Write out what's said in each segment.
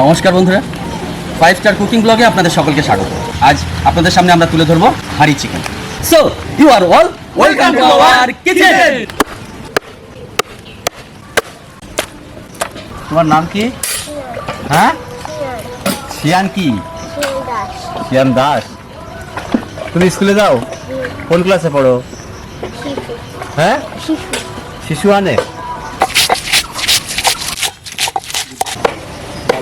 নমস্কার বন্ধুরা। Five star cooking ব্লগে আপনাদের সকলকে স্বাগত। আজ আপনাদের সামনে আমরা তুলে ধরবো হাড়ি chicken so you are all welcome to our kitchen তোমার নাম কি? হ্যাঁ? শিয়ান কি? শিয়ান দাস। তুমি স্কুলে যাও? কোন ক্লাসে পড়ো? হ্যাঁ? শিশু। আনে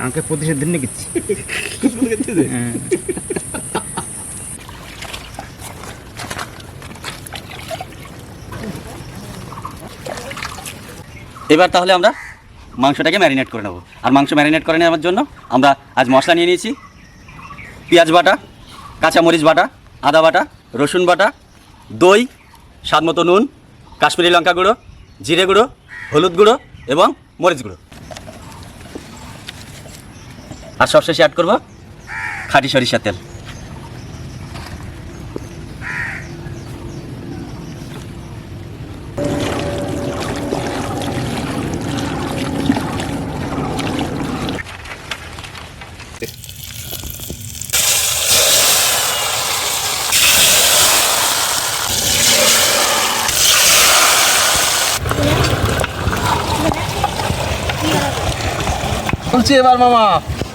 আমাকে প্রতিশোধ দিন নাকি? এবার তাহলে আমরা মাংসটাকে ম্যারিনেট করে নেব। আর মাংস ম্যারিনেট করে নেওয়ার জন্য আমরা আজ মশলা নিয়ে নিয়েছি। পেঁয়াজ বাটা, কাঁচামরিচ বাটা, আদা বাটা, রসুন বাটা, দই, স্বাদ মতো নুন, কাশ্মীরি লঙ্কা গুঁড়ো, জিরে গুঁড়ো, হলুদ গুঁড়ো এবং মরিচ গুঁড়ো। আর সবশেষে অ্যাড করব খাঁটি সরিষার তেল। বলছি এবার মামা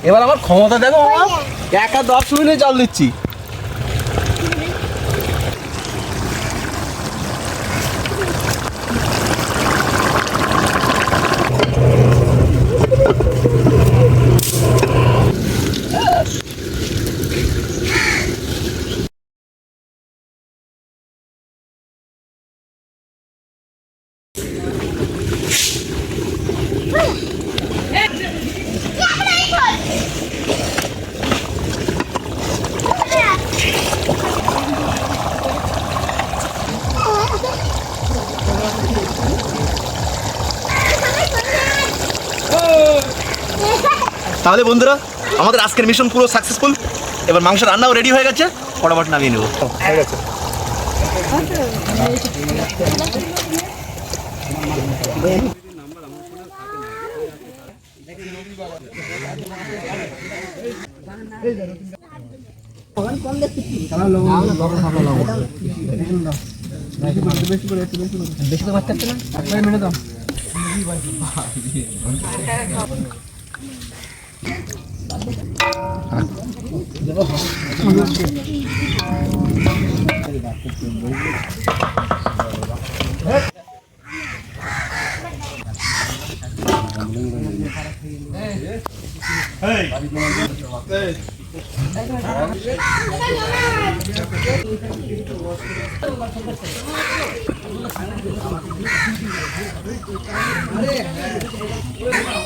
এবার আমার ক্ষমতা দেখো মামা একা দশ মিনিটে জল দিচ্ছি। তাহলে বন্ধুরা, আমাদের আজকের মিশন পুরো সাকসেসফুল এবার মাংস রান্নাও রেডি হয়ে গেছে, ফটাফট নামিয়ে নেব। হয়ে গেছে।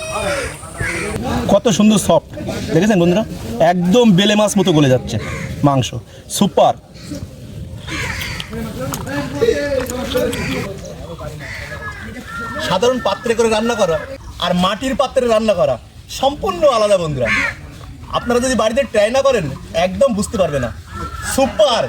Hey! কত সুন্দর সফট দেখেছেন বন্ধুরা? একদম বেলে মাছ মতো গলে যাচ্ছে মাংস। সুপার সাধারণ পাত্রে করে রান্না করা আর মাটির পাত্রে রান্না করা সম্পূর্ণ আলাদা বন্ধুরা। আপনারা যদি বাড়িতে ট্রাই না করেন, একদম বুঝতে পারবে না। সুপার